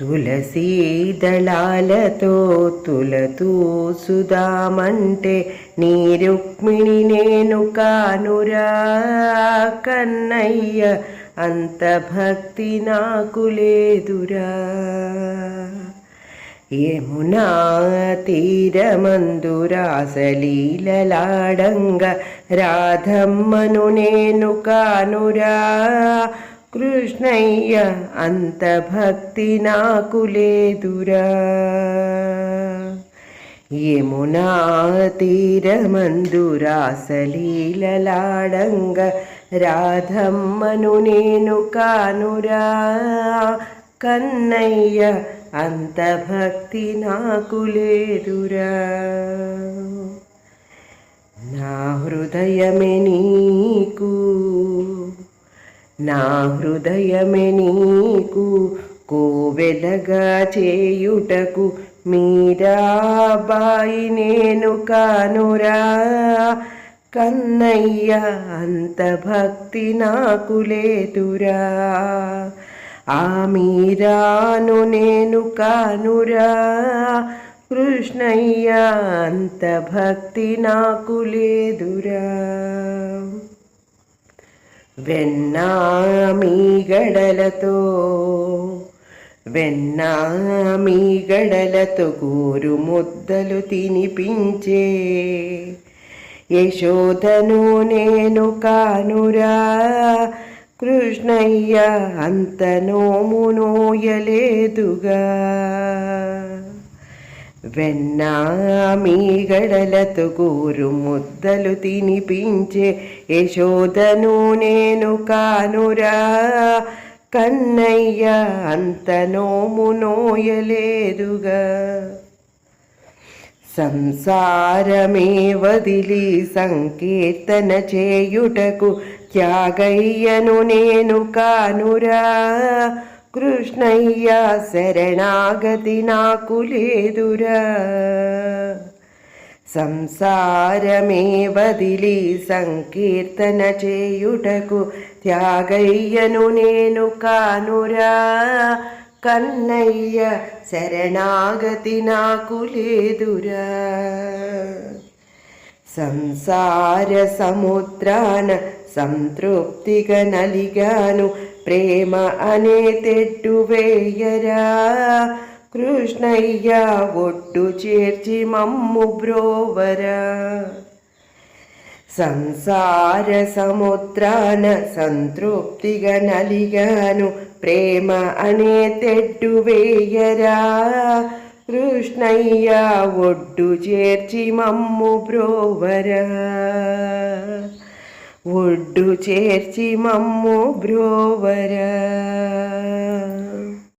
తులసీ దళాలతో తులతూ సుధామంటే నీ రుక్మిణి నేను కానురా కన్నయ్య అంత భక్తి నాకు లేదురా. యమునా తీరమందురాసలీలలాడంగ రాధమ్మను నేను కానురా. కృష్ణయ్య అంత భక్తి నాకు లేదురా. యమునా తీరమందురాసలీలలాడంగ రాధమ్మను నేను కానురా. కన్నయ్య అంత భక్తి నాకు లేదురా. నా హృదయమే నీకు నా హృదయమే నీకు కోవెలగా చేయుటకు మీరాబాయి నేను కానురా. కన్నయ్య అంత భక్తి నాకు లేదురా. ఆ మీరాను నేను కానురా. కృష్ణయ్య అంత భక్తి నాకు లేదురా. వెన్నా మీ గడలతో వెన్నా గడలతో గోరు ముద్దలు తినిపించే యశోధను నేను కానురా. కృష్ణయ్య అంత నోము నోయలేదుగా. వెన్నా మీ గడలతో ముద్దలు తినిపించే యశోదను నేను కానురా. కన్నయ్య అంత నోము నోయలేదుగా. సంసారమే వదిలి సంకీర్తన చేయుటకు త్యాగయ్యను నేను కానురా. కృష్ణయ్య శరణాగతి నాకు లేదురా. సంసారమే వదిలి సంకీర్తన చేయుటకు త్యాగయ్యను నేను కానురా. కన్నయ్య శరణాగతి నాకు లేదురా. సంసార సముద్రాన సంతృప్తిగా నలిగాను. ప్రేమ అనే తెట్టు వేయరా? కృష్ణయ్య ఒట్టు చేర్చి మమ్ము బ్రోవరా? సంసార సముద్రాన సంతృప్తిగా నలిగాను. ప్రేమ అనే తెట్టు వేయరా? కృష్ణయ్య ఒడ్డు చేర్చి మమ్ము బ్రోవరా? ఒడ్డు చేర్చి మమ్ము బ్రోవరా